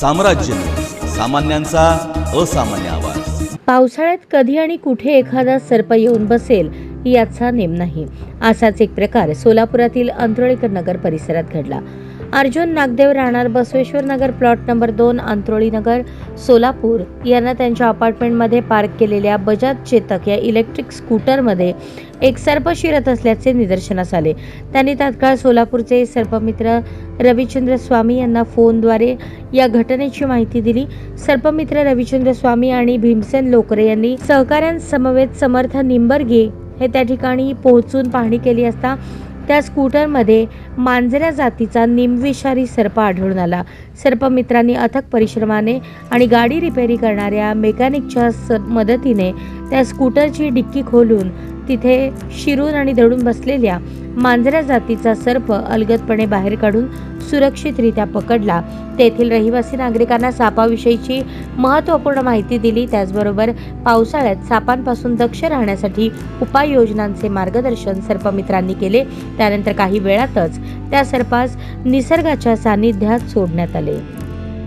साम्राज्य. सामान्यांचा असामान्य आवाज. पावसाळ्यात कधी आणि कुठे एखादा सर्प येऊन बसेल याचा नेम नाही. असाच एक प्रकार सोलापुरातील अंत्रोळीकर नगर परिसरात घडला. अर्जुन नागदेव राहणार बसवेश्वर नगर प्लॉट नंबर दोन अंत्रोळी नगर सोलापूर. यांना त्यांच्या अपार्टमेंटमध्ये पार्क केलेल्या बजाज चेतक या इलेक्ट्रिक स्कूटरमध्ये एक सर्प शिरत असल्याचे निदर्शनास आले. त्यांनी तात्काळ सोलापूरचे सर्पमित्र रविचंद्र स्वामी यांना फोनद्वारे या घटनेची माहिती दिली. सर्पमित्र रविचंद्र स्वामी आणि भीमसेन लोकरे यांनी सहकाऱ्यांसमवेत समर्थ निंबर्गे हे त्या ठिकाणी पोहोचून पाहणी केली असता त्या स्कूटरमध्ये मांजऱ्या जातीचा निमविषारी सर्प आढळून आला. सर्पमित्रांनी अथक परिश्रमाने आणि गाडी रिपेरी करणाऱ्या मेकॅनिकच्या स मदतीने त्या स्कूटरची डिक्की खोलून तिथे शिरून आणि दडून बसलेल्या मांजऱ्या जातीचा सर्प अलगदपणे बाहेर काढून सुरक्षितरित्या पकडला. तेथील रहिवासी नागरिकांना सापाविषयीची महत्त्वपूर्ण माहिती दिली. त्याचबरोबर पावसाळ्यात सापांपासून दक्ष राहण्यासाठी उपाययोजनांचे मार्गदर्शन सर्पमित्रांनी केले. त्यानंतर काही वेळातच त्या सर्पास निसर्गाच्या सानिध्यात सोडण्यात आले.